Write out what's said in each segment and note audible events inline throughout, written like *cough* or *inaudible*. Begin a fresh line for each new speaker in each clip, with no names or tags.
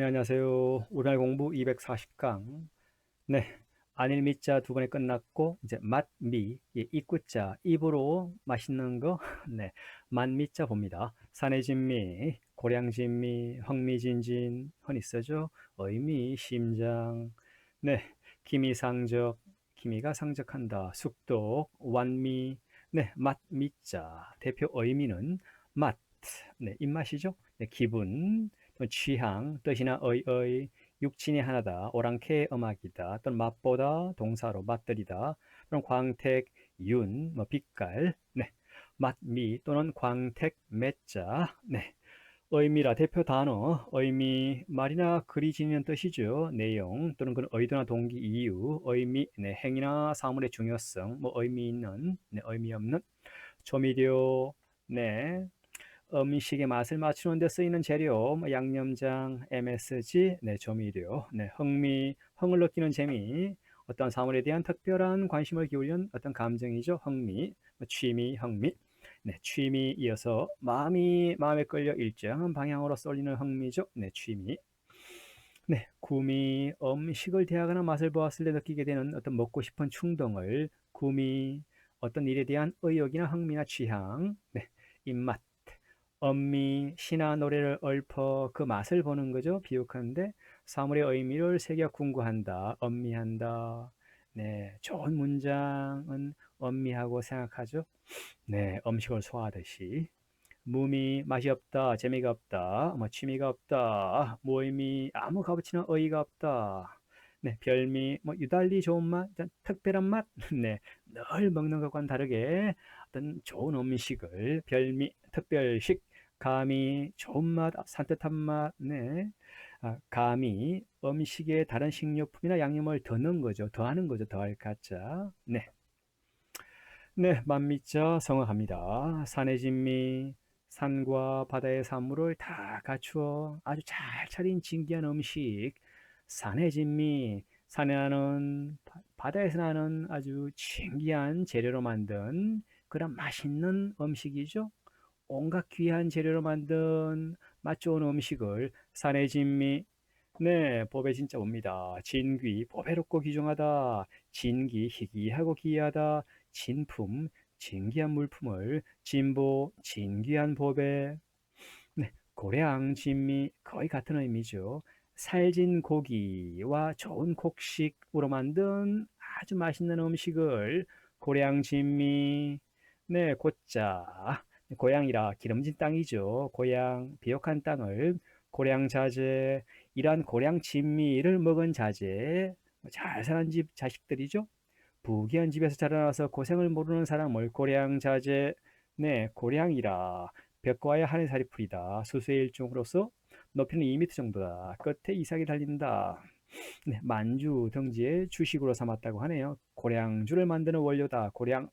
네, 안녕하세요. 오늘 공부 240강. 네, 안일 미자 두 번에 끝났고, 이제 맛, 미, 예, 입구자, 입으로 맛있는 거, *laughs* 네, 만미자 봅니다. 산해진미, 고량진미, 황미진진, 흔히 쓰죠. 의미, 심장, 네, 기미상적, 기미가 상적한다. 숙독, 완미, 네, 맛, 미자. 대표 의미는 맛, 네, 입맛이죠. 네, 기분, 또 취향, 뜻이나 의의, 육친이 하나다, 오랑캐의 음악이다, 또는 맛보다, 동사로 맛들이다, 또는 광택, 윤, 뭐 빛깔, 네, 맛미 또는 광택, 매자, 네, 의미라 대표 단어, 의미, 말이나 글이 지니는 뜻이죠. 내용 또는 그 의도나 동기, 이유, 의미, 네, 행위나 사물의 중요성, 뭐 의미 있는, 네, 의미 없는 조미료, 네, 음식의 맛을 맞추는 데 쓰이는 재료, 뭐 양념장, MSG, 네, 조미료, 네, 흥미, 흥을 느끼는 재미, 어떤 사물에 대한 특별한 관심을 기울이는 어떤 감정이죠. 흥미, 뭐 취미, 흥미. 네, 취미 이어서 마음이 마음에 끌려 일정한 방향으로 쏠리는 흥미죠. 네, 취미. 네, 구미, 음식을 대하거나 맛을 보았을 때 느끼게 되는 어떤 먹고 싶은 충동을 구미, 어떤 일에 대한 의욕이나 흥미나 취향, 네, 입맛, 엄미, 시나 노래를 읊어 그 맛을 보는 거죠. 비유하는데 사물의 의미를 새겨 궁구한다, 엄미한다. 네, 좋은 문장은 엄미하고 생각하죠. 네, 음식을 소화하듯이. 무미, 맛이 없다, 재미가 없다, 뭐 취미가 없다, 무의미, 아무 값어치나 의의가 없다. 네, 별미, 뭐 유달리 좋은 맛, 특별한 맛, *laughs* 네, 늘 먹는 것과는 다르게 어떤 좋은 음식을 별미, 특별식, 감이 좋은 맛, 산뜻한 맛, 네. 아, 감이 음식에 다른 식료품이나 양념을 더 넣은 거죠. 더하는 거죠. 더할 가짜. 네. 네, 만미자 성어합니다. 산의 진미, 산과 바다의 산물을 다 갖추어 아주 잘 차린 진귀한 음식. 산의 진미, 산에 나는 바다에서 나는 아주 진귀한 재료로 만든 그런 맛있는 음식이죠. 온갖 귀한 재료로 만든 맛 좋은 음식을 산의 진미 네, 법에 진짜 옵니다. 진귀, 보배롭고 귀중하다. 진기, 희귀하고 기이하다. 진품, 진귀한 물품을 진보, 진귀한 법에 네, 고량, 진미 거의 같은 의미죠. 살진 고기와 좋은 곡식으로 만든 아주 맛있는 음식을 고량, 진미 네, 곧자 고향이라 기름진 땅이죠. 고향, 비옥한 땅을 고량 자제, 이러한 고량 진미를 먹은 자제, 잘 사는 집 자식들이죠. 부귀한 집에서 자라나서 고생을 모르는 사람을 고량 자제, 네, 고량이라 벽과의 하늘살이 풀이다. 수수의 일종으로서 높이는 2m 정도다. 끝에 이삭이 달린다. 네, 만주 등지의 주식으로 삼았다고 하네요. 고량주를 만드는 원료다. 고량.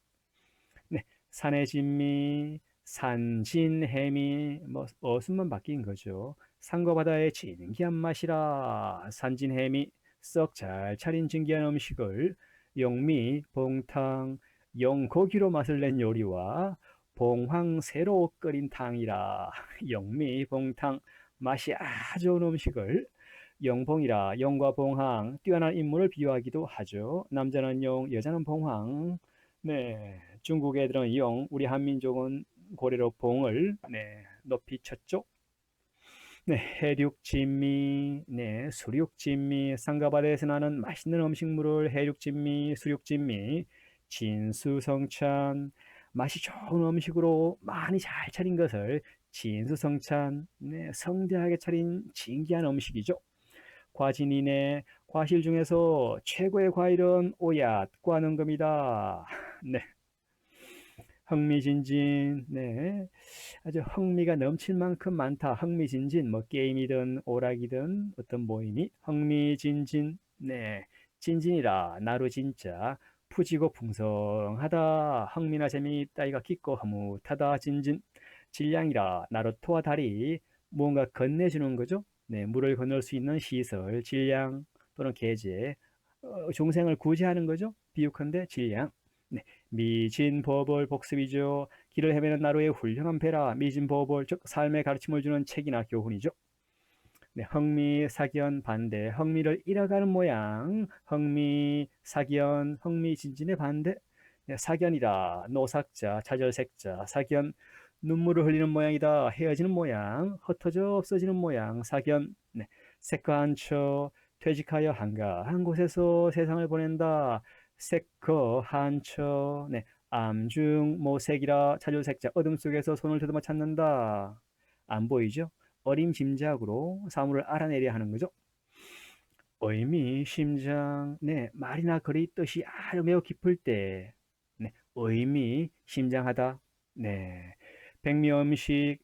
네, 산의 진미, 산진해미 뭐 어순만 바뀐 거죠. 산과 바다의 진귀한 맛이라 산진해미 썩 잘 차린 진귀한 음식을 용미, 봉탕, 용고기로 맛을 낸 요리와 봉황 새로 끓인 탕이라 *laughs* 영미, 봉탕 맛이 아주 좋은 음식을 영봉이라 영과 봉황 뛰어난 인물을 비유하기도 하죠. 남자는 용, 여자는 봉황. 네, 중국 애들은 용, 우리 한민족은 고래로 봉을 네, 높이 쳤죠. 네, 해륙진미, 네, 수륙진미, 상가바다에서 나는 맛있는 음식물을 해륙진미, 수륙진미, 진수성찬, 맛이 좋은 음식으로 많이 잘 차린 것을 진수성찬, 네, 성대하게 차린 진귀한 음식이죠. 과진이네, 과실 중에서 최고의 과일은 오얏과 하는 겁니다. 네. 흥미진진, 네. 아주 흥미가 넘칠 만큼 많다. 흥미진진, 뭐 게임이든 오락이든 어떤 모임이 흥미진진, 네. 진진이라, 나루 진짜. 푸지고 풍성하다. 흥미나 재미 따위가 깊고 흐뭇하다. 진진. 질량이라, 나루 토와 다리. 무언가 건네주는 거죠. 네. 물을 건널 수 있는 시설, 질량 또는 계제. 어, 종생을 구제하는 거죠. 비유컨대 질량. 네, 미진 버벌 복습이죠. 길을 헤매는 나루의 훌륭한 배라 미진 버벌 즉 삶의 가르침을 주는 책이나 교훈이죠. 네, 흥미, 사견, 반대. 흥미를 잃어가는 모양. 흥미, 사견, 흥미진진의 반대. 네, 사견이다. 노삭자, 차절색자. 사견, 눈물을 흘리는 모양이다. 헤어지는 모양. 흩어져 없어지는 모양. 사견, 네, 색한처, 퇴직하여 한가. 한 곳에서 세상을 보낸다. 색거, 한처, 네, 암중, 모색이라. 차절색자. 어둠 속에서 손을 더듬어 찾는다. 안 보이죠? 어림짐작으로 사물을 알아내려 하는 거죠. 의미, 심장, 네, 말이나 글의 뜻이 아주 매우 깊을 때, 네, 의미, 심장하다, 네, 백미 음식,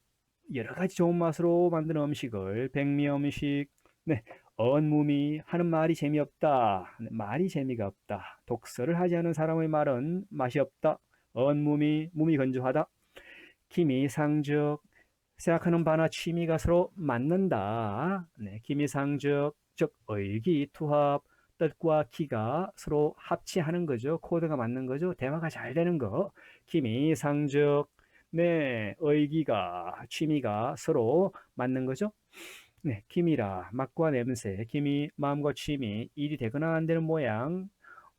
여러 가지 좋은 맛으로 만든 음식을 백미 음식, 네, 언무미 하는 말이 재미없다, 네, 말이 재미가 없다, 독서를 하지 않은 사람의 말은 맛이 없다, 언무미, 무미 건조하다, 기미상적, 생각하는 바나 취미가 서로 맞는다. 네, 기미상적, 즉 의기투합, 뜻과 기가 서로 합치하는 거죠. 코드가 맞는 거죠. 대화가 잘 되는 거. 기미상적, 네, 의기가, 취미가 서로 맞는 거죠. 네, 기미라, 맛과 냄새, 기미, 마음과 취미, 일이 되거나 안 되는 모양.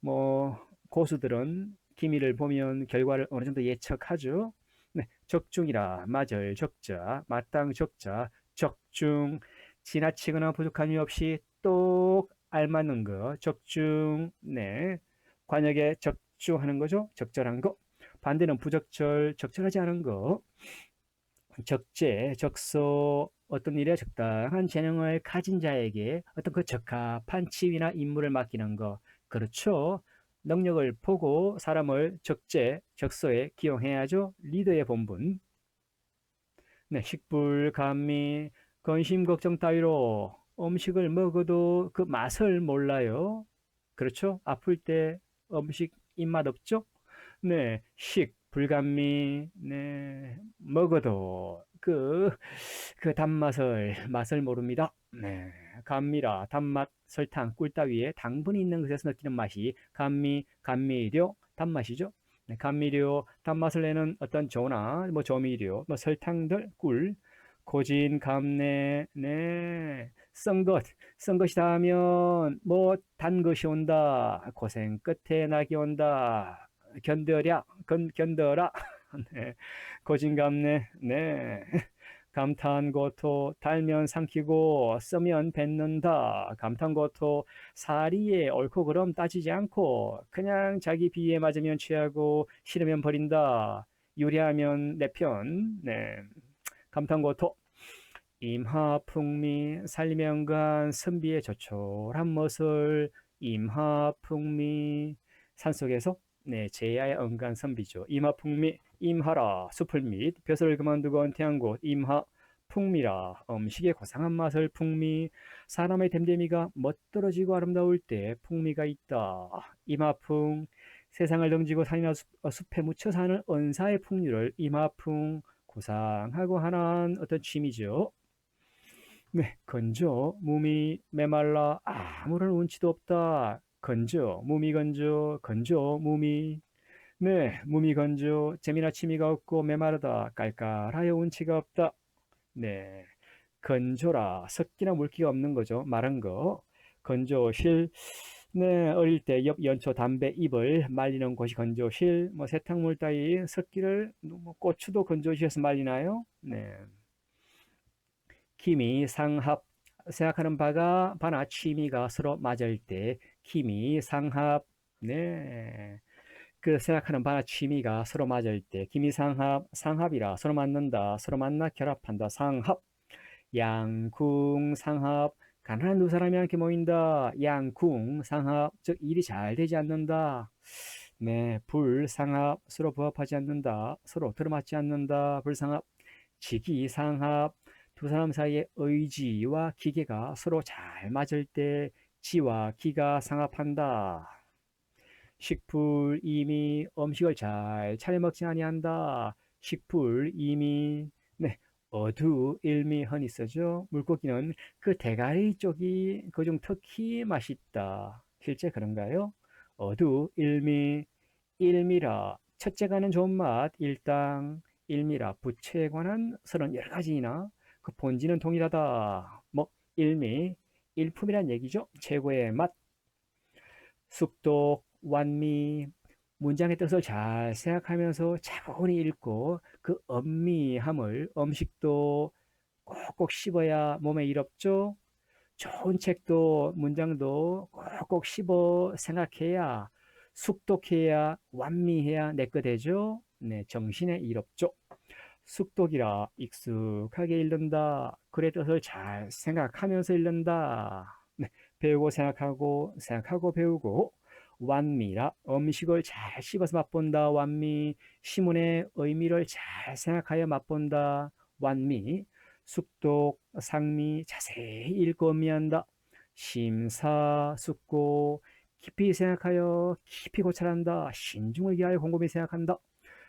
뭐 고수들은 기미를 보면 결과를 어느 정도 예측하죠. 네, 적중이라 맞을 적자, 마땅 적자, 적중, 지나치거나 부족함이 없이 똑 알맞는 거, 적중, 네, 관역에 적중하는 거죠, 적절한 거. 반대는 부적절, 적절하지 않은 거. 적재, 적소, 어떤 일에 적당한 재능을 가진 자에게 어떤 그 적합한 지위나 임무를 맡기는 거. 그렇죠. 능력을 보고 사람을 적재, 적소에 기용해야죠. 리더의 본분. 네, 식불, 감미, 근심, 걱정 따위로 음식을 먹어도 그 맛을 몰라요. 그렇죠? 아플 때 음식 입맛 없죠? 네, 식, 불감미, 네, 먹어도 그, 그 단맛을, 맛을 모릅니다. 네, 감미라, 단맛, 설탕, 꿀 따위에 당분이 있는 것에서 느끼는 맛이 감미, 감미료, 단맛이죠. 네, 감미료, 단맛을 내는 어떤 조나, 뭐 조미료, 뭐 설탕들, 꿀, 고진, 감내, 네, 쓴 것, 쓴 것이 닿으면 뭐 단 것이 온다. 고생 끝에 낙이 온다. 견뎌랴, 견, 견뎌라. *laughs* 네, 고진감내, 네. 감탄 고토 달면 삼키고 쓰면 뱉는다. 감탄 고토 사리에 옳고 그름 따지지 않고 그냥 자기 비위에 맞으면 취하고 싫으면 버린다. 유리하면 내 편. 네. 감탄 고토 임하풍미 살면간 선비의 조촐한 멋을 임하풍미 산속에서 네, 제야의 언간 선비죠. 임하풍미 임하라 숲을 및 벼슬을 그만두고 은퇴한 곳 임하 풍미라 음식의 고상한 맛을 풍미 사람의 됨됨이가 멋들어지고 아름다울 때 풍미가 있다. 임하풍 세상을 등지고 산이나 숲, 어, 숲에 묻혀 사는 은사의 풍류를 임하풍 고상하고 한한 어떤 취미죠. 네, 건조, 무미, 메말라, 아무런 운치도 없다. 건조, 무미 건조, 건조, 무미. 네, 무미 건조, 재미나 취미가 없고 메마르다. 깔깔하여 운치가 없다. 네, 건조라, 섞기나 물기가 없는 거죠. 마른 거. 건조실, 네, 어릴 때 옆 연초 담배 잎을 말리는 곳이 건조실, 뭐 세탁물 따위 섞기를, 뭐 고추도 건조실에서 말리나요? 네. 기미, 상합, 생각하는 바가 바나 취미가 서로 맞을 때 기미, 상합, 네. 그 생각하는 바나 취미가 서로 맞을 때 기미, 상합, 상합이라 서로 맞는다, 서로 만나 결합한다, 상합, 양궁, 상합, 가난한 두 사람이 함께 모인다, 양궁, 상합, 즉 일이 잘 되지 않는다. 네, 불상합, 서로 부합하지 않는다, 서로 들어맞지 않는다, 불상합, 직이상합, 두 사람 사이의 의지와 기계가 서로 잘 맞을 때 지와 기가 상합한다. 식풀 이미 음식을 잘 차려 먹지 아니한다. 식풀 이미 네 어두 일미 흔히 쓰죠. 물고기는 그 대가리 쪽이 그중 특히 맛있다. 실제 그런가요? 어두 일미 일미라 첫째 가는 좋은 맛 일당 일미라 부채에 관한 서른 여러 가지나 그 본질은 동일하다. 뭐 일미, 일품이란 얘기죠. 최고의 맛. 숙독, 완미, 문장의 뜻을 잘 생각하면서 차분히 읽고 그 엄미함을 음식도 꼭꼭 씹어야 몸에 이롭죠. 좋은 책도 문장도 꼭꼭 씹어 생각해야 숙독해야 완미해야 내거 되죠. 네, 정신에 이롭죠. 숙독이라 익숙하게 읽는다. 글의 뜻을 잘 생각하면서 읽는다. 네, 배우고 생각하고 생각하고 배우고 완미라 음식을 잘 씹어서 맛본다. 완미 시문의 의미를 잘 생각하여 맛본다. 완미 숙독 상미 자세히 읽고 음미한다. 심사 숙고 깊이 생각하여 깊이 고찰한다. 신중을 기하여 곰곰이 생각한다.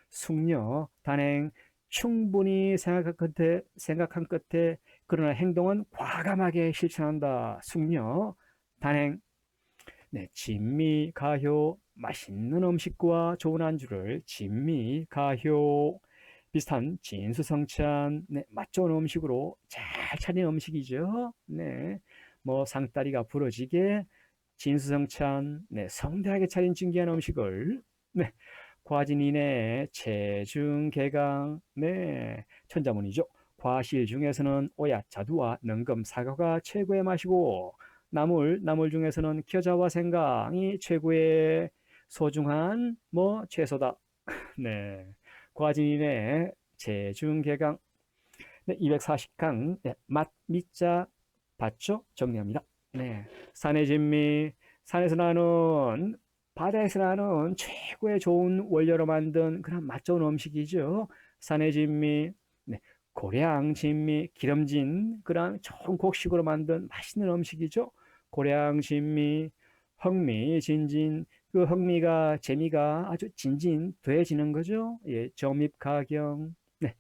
숙녀 단행 충분히 생각한 끝에 생각한 끝에 그러나 행동은 과감하게 실천한다. 숙녀 단행 네, 진미 가효 맛있는 음식과 좋은 안주를 진미 가효 비슷한 진수성찬 네, 맛 좋은 음식으로 잘 차린 음식이죠. 네, 뭐 상다리가 부러지게 진수성찬 네, 성대하게 차린 진귀한 음식을 네, 과진인의 체중개강 네, 천자문이죠. 과실 중에서는 오야 자두와 능금 사과가 최고의 맛이고 나물 나물 중에서는 겨자와 생강이 최고의 소중한 뭐 채소다. *laughs* 네. 과진인의 체중개강 네, 240강 네, 맛 미자 봤죠? 정리합니다. 네. 산의 진미 산에서 나는 바다에서 나는 최고의 좋은 원료로 만든 그런 맛 좋은 음식이죠. 산의 진미, 네, 고량 진미, 기름진 그런 좋은 곡식으로 만든 맛있는 음식이죠. 고량 진미, 흥미 진진, 그 흥미가 재미가 아주 진진 돼지는 거죠. 예, 점입 가경, 네,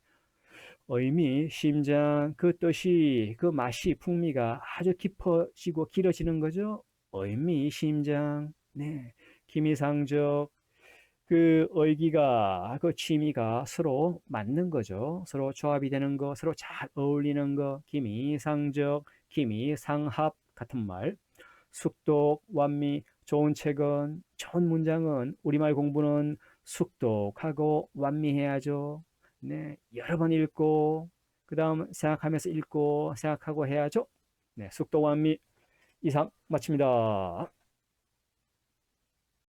의미 심장, 그 뜻이 그 맛이 풍미가 아주 깊어지고 길어지는 거죠. 의미 심장, 네. 기미상적 그 의기가 그 취미가 서로 맞는 거죠. 서로 조합이 되는 거, 서로 잘 어울리는 거, 기미상적, 기미상합 같은 말. 숙독, 완미, 좋은 책은, 좋은 문장은 우리말 공부는 숙독하고 완미해야죠. 네, 여러 번 읽고 그 다음 생각하면서 읽고 생각하고 해야죠. 네, 숙독 완미 이상 마칩니다.